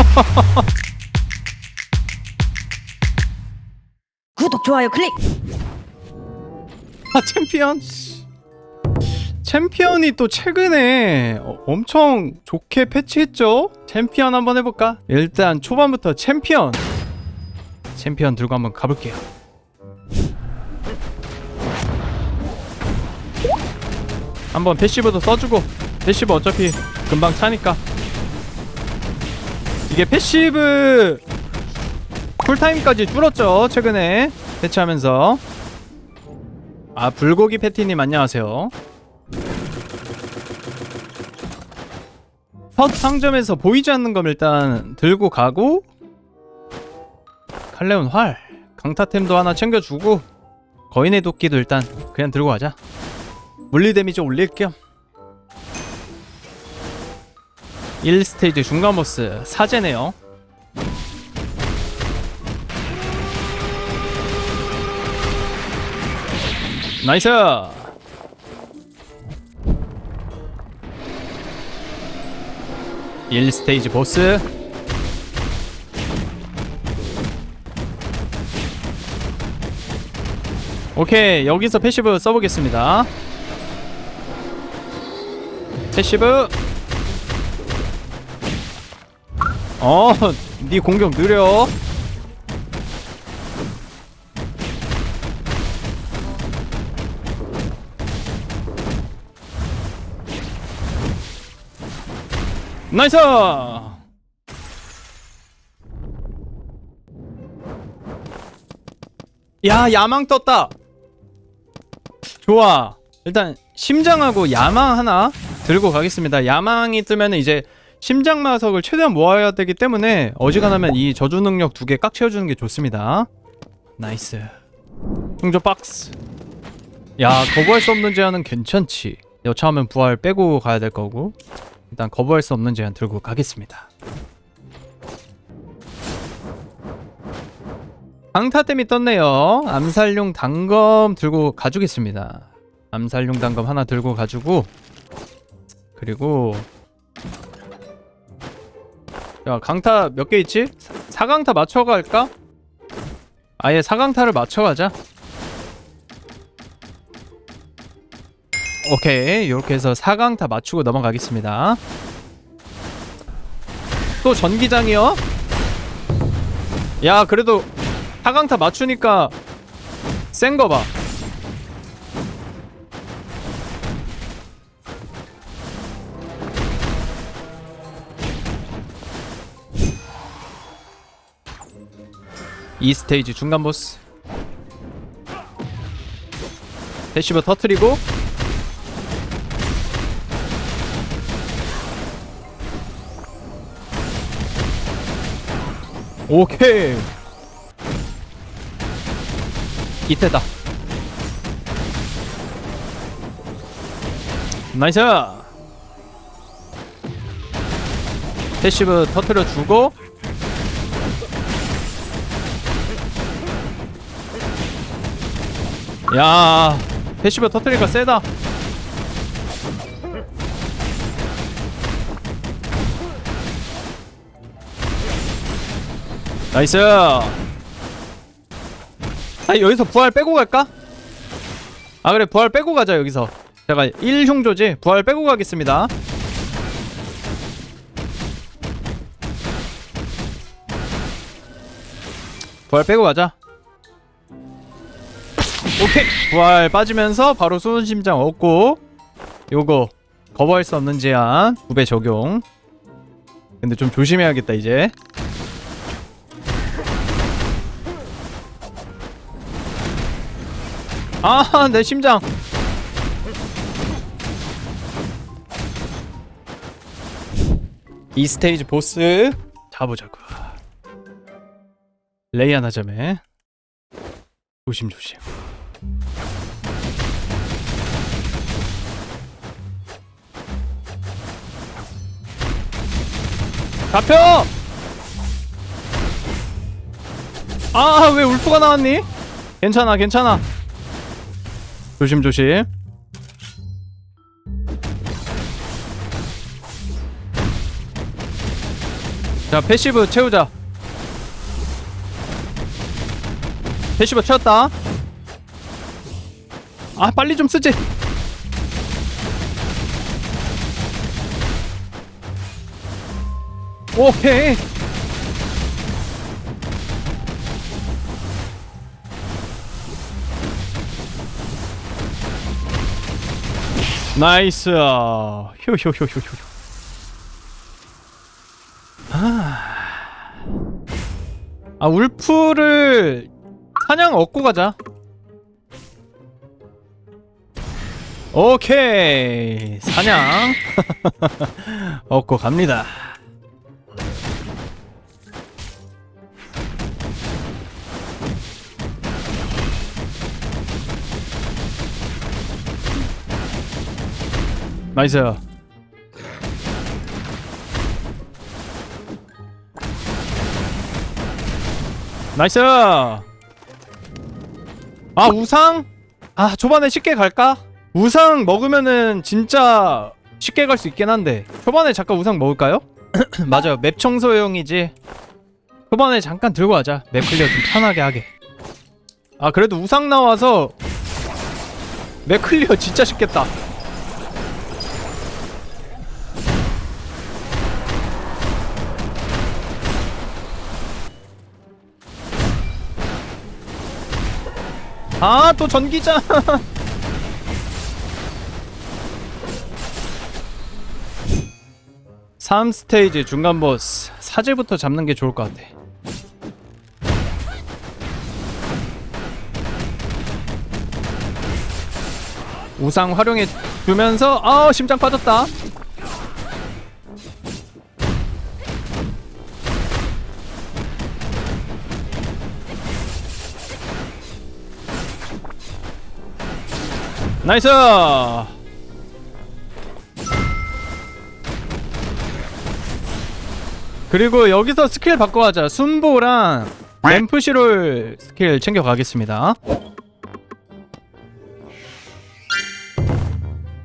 구독 좋아요 클릭. 아 챔피언? 씨. 챔피언이 또 최근에 어, 엄청 좋게 패치했죠? 챔피언 한번 해볼까? 일단 초반부터 챔피언. 챔피언 들고 한번 가볼게요. 한번 패시브도 써주고 패시브 어차피 금방 차니까 이게 패시브 쿨타임까지 줄었죠 최근에. 패치하면서. 아 불고기 패티님 안녕하세요. 첫 상점에서 보이지 않는 건 일단 들고 가고 칼레온 활 강타템도 하나 챙겨주고 거인의 도끼도 일단 그냥 들고 가자. 물리 데미지 올릴 겸 1스테이지 중간 보스 사제네요. 나이스! 1스테이지 보스. 오케이 여기서 패시브 써보겠습니다. 패시브 어 네 공격 느려. 나이스! 야 야망 떴다. 좋아. 일단 심장하고 야망 하나 들고 가겠습니다. 야망이 뜨면 이제 심장 마석을 최대한 모아야 되기 때문에 어지간하면 이 저주 능력 두개깍 채워주는 게 좋습니다 나이스 흥조 박스 야 거부할 수 없는 제한은 괜찮지 여차하면 부활 빼고 가야 될 거고 일단 거부할 수 없는 제한 들고 가겠습니다. 강타댐이 떴네요. 암살용 단검 들고 가주겠습니다. 암살용 단검 하나 들고 가지고 그리고 야 강타 몇 개 있지? 사, 사강타 맞춰갈까? 아예 사강타를 맞춰가자. 오케이 이렇게 해서 4강 다 맞추고 넘어가겠습니다 또 전기장이요? 야 그래도 4강 다 맞추니까 센 거 봐 이 스테이지 중간 보스. 패시브 터트리고. 오케이. 이때다. 나이스. 패시브 터트려 주고 야 패시브 터트리니까 세다. 나이스. 아 여기서 부활 빼고 갈까? 아 그래 부활 빼고 가자 여기서. 제가 1흉조지 부활 빼고 가겠습니다. 부활 빼고 가자 오케이 부활 빠지면서 바로 수은심장 얻고 요거 거부할 수 없는 제한 9배 적용 근데 좀 조심해야겠다 이제 아, 내 심장. 이 스테이지 보스 잡으자고. 레이안 하자매. 조심조심. 잡혀! 아, 왜 울프가 나왔니? 괜찮아, 괜찮아. 조심조심 자 패시브 채우자 패시브 채웠다 아 빨리 좀 쓰지 오케이. 나이스. 휴휴휴휴휴. 아. 울프를 사냥 얻고 가자. 오케이. 사냥 얻고 갑니다 나이스. 나이스. 아 우상? 아 초반에 쉽게 갈까? 우상 먹으면은 진짜 쉽게 갈 수 있긴 한데. 초반에 잠깐 우상 먹을까요? 맞아요. 맵 청소용이지. 초반에 잠깐 들고 가자. 맵 클리어 좀 편하게 하게. 아 그래도 우상 나와서 맵 클리어 진짜 쉽겠다 아 또 전기장 3스테이지 중간 보스. 사제부터 잡는 게 좋을 것 같아. 우상 활용해 주면서 아 심장 빠졌다 나이스! 그리고 여기서 스킬 바꿔가자. 순보랑 램프시롤 스킬 챙겨가겠습니다.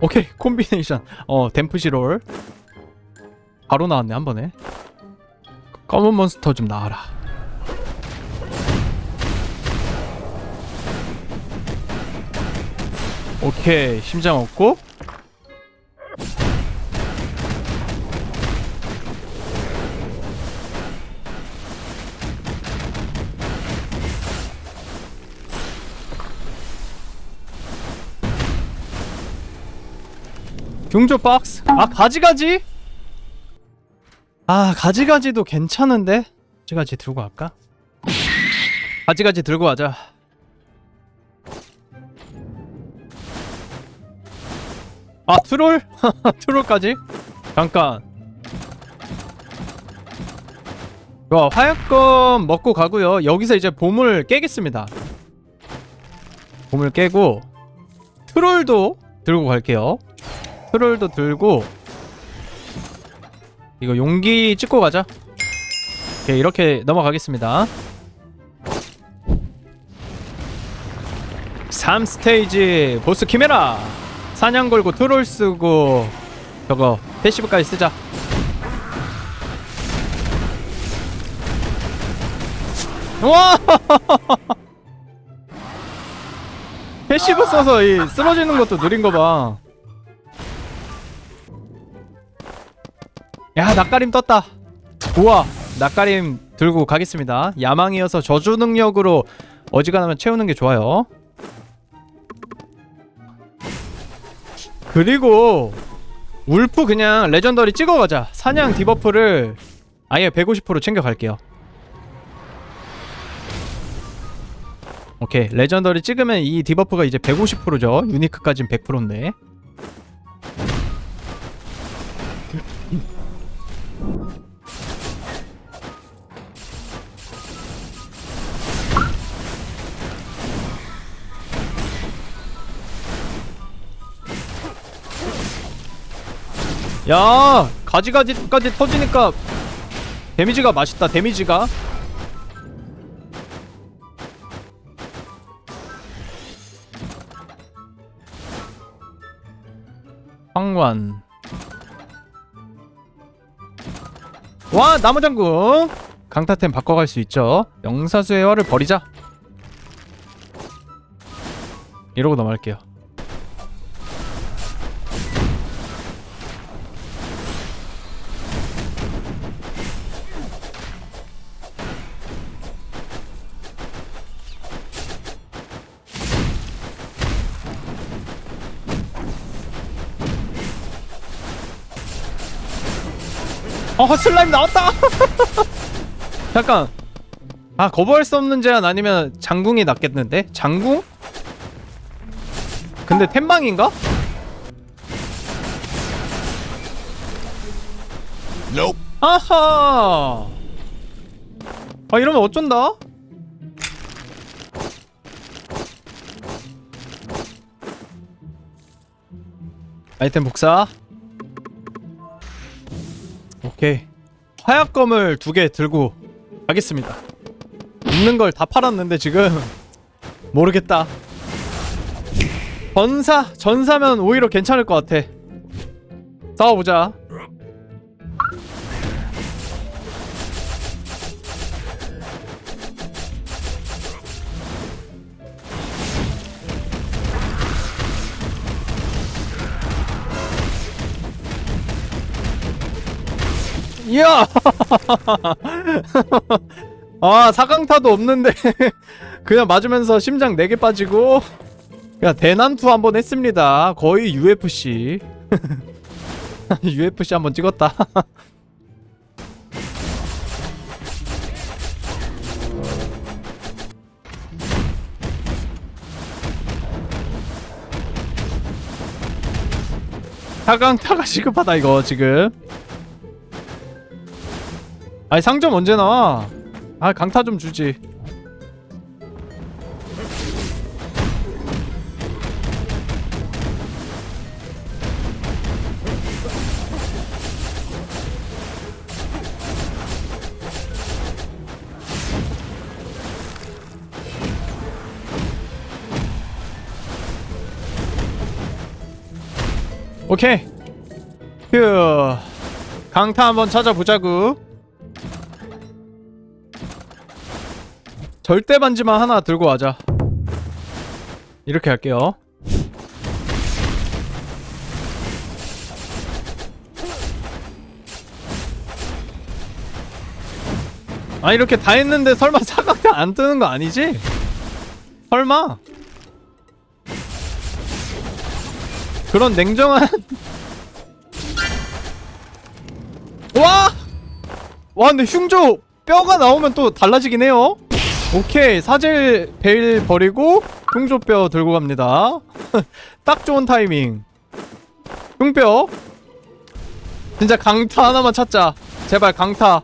오케이 콤비네이션. 어 댐프시롤. 바로 나왔네 한 번에. 검은 몬스터 좀 나와라 오케이 심장 없고. 중조 박스. 아 가지가지? 아 가지가지도 괜찮은데? 가지가지 들고 갈까? 가지가지 들고 가자 아 트롤? 트롤까지? 잠깐. 와 화약검 먹고 가고요. 여기서 이제 보물 깨겠습니다. 보물 깨고 트롤도 들고 갈게요. 트롤도 들고 이거 용기 찍고 가자. 오케이 이렇게 넘어가겠습니다. 3스테이지 보스 키메라 사냥 걸고 트롤 쓰고 저거 패시브까지 쓰자. 와! 패시브 써서 이 쓰러지는 것도 느린 거봐. 야 낯가림 떴다. 우와 낯가림 들고 가겠습니다. 야망이어서 저주 능력으로 어지간하면 채우는 게 좋아요 그리고 울프 그냥 레전더리 찍어가자. 사냥 디버프를 아예 150% 챙겨갈게요. 오케이. 레전더리 찍으면 이 디버프가 이제 150%죠. 유니크까진 100%인데 야 가지가지까지 터지니까 데미지가 맛있다 데미지가. 황관. 와 나무 장군 강타템 바꿔갈 수 있죠. 영사수의 화를 버리자. 이러고 넘어갈게요 어 슬라임 나왔다 잠깐 아 거부할 수 없는 제한 아니면 장궁이 낫겠는데 장궁? 근데 템망인가? Nope. 아하 아 이러면 어쩐다? 아이템 복사 오케이 화약검을 두 개 들고 가겠습니다. 있는 걸 다 팔았는데 지금 모르겠다. 전사 전사면 오히려 괜찮을 것 같아. 싸워보자 이야! 아 사강타도 없는데. 그냥 맞으면서 심장 4개 빠지고. 그냥 대난투 한번 했습니다. 거의 UFC UFC 한번 찍었다. 사강타가 시급하다 이거 지금 아니 상점 언제 나와? 아 강타 좀 주지. 오케이. 휴. 강타 한번 찾아보자구 절대 반지만 하나 들고 와자 이렇게 할게요 아 이렇게 다 했는데 설마 사각대 안 뜨는 거 아니지? 설마 그런 냉정한 와! 와 근데 흉조 뼈가 나오면 또 달라지긴 해요 오케이 사질 베일 버리고 흉조뼈 들고 갑니다. 딱 좋은 타이밍. 흉뼈. 진짜 강타 하나만 찾자. 제발 강타.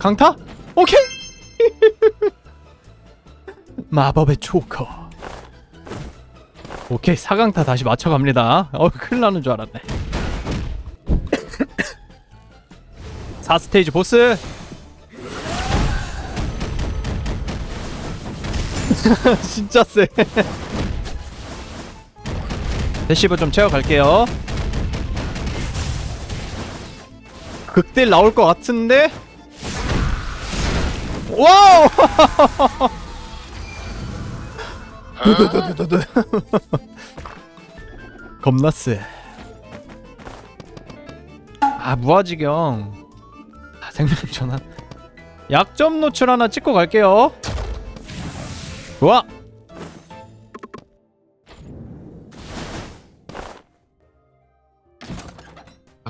강타? 오케이! 마법의 초커 오케이 사강타 다시 맞춰갑니다. 어 큰일 나는 줄 알았네. 4스테이지 보스! 진짜 세 대시브 좀 채워갈게요. 극딜 나올 것 같은데? 와우 두두두두두. 세. 아 무아지경. 아, 생명 전환. 약점 노출 하나 찍고 갈게요. 좋아.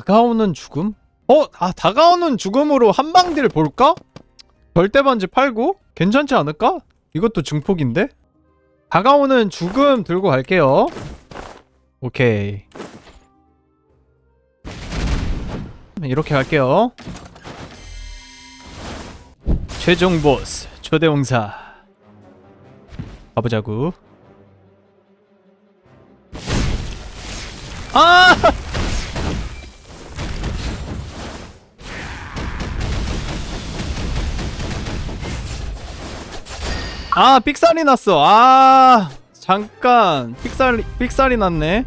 다가오는 죽음? 어? 아 다가오는 죽음으로 한방딜 볼까? 절대 반지 팔고 괜찮지 않을까? 이것도 증폭인데? 다가오는 죽음 들고 갈게요. 오케이. 이렇게 갈게요. 최종 보스 초대용사 가보자구. 아! 아 삑살이 났어. 아 잠깐. 삑살 삑살이 났네.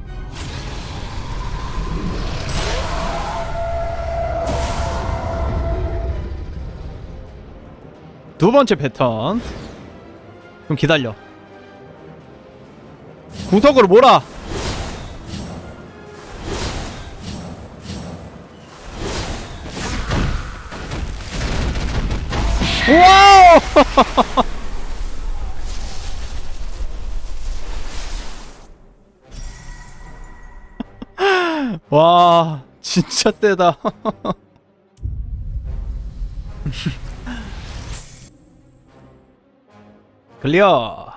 두 번째 패턴. 좀 기다려. 구석으로 몰아 진짜 세다. 클리어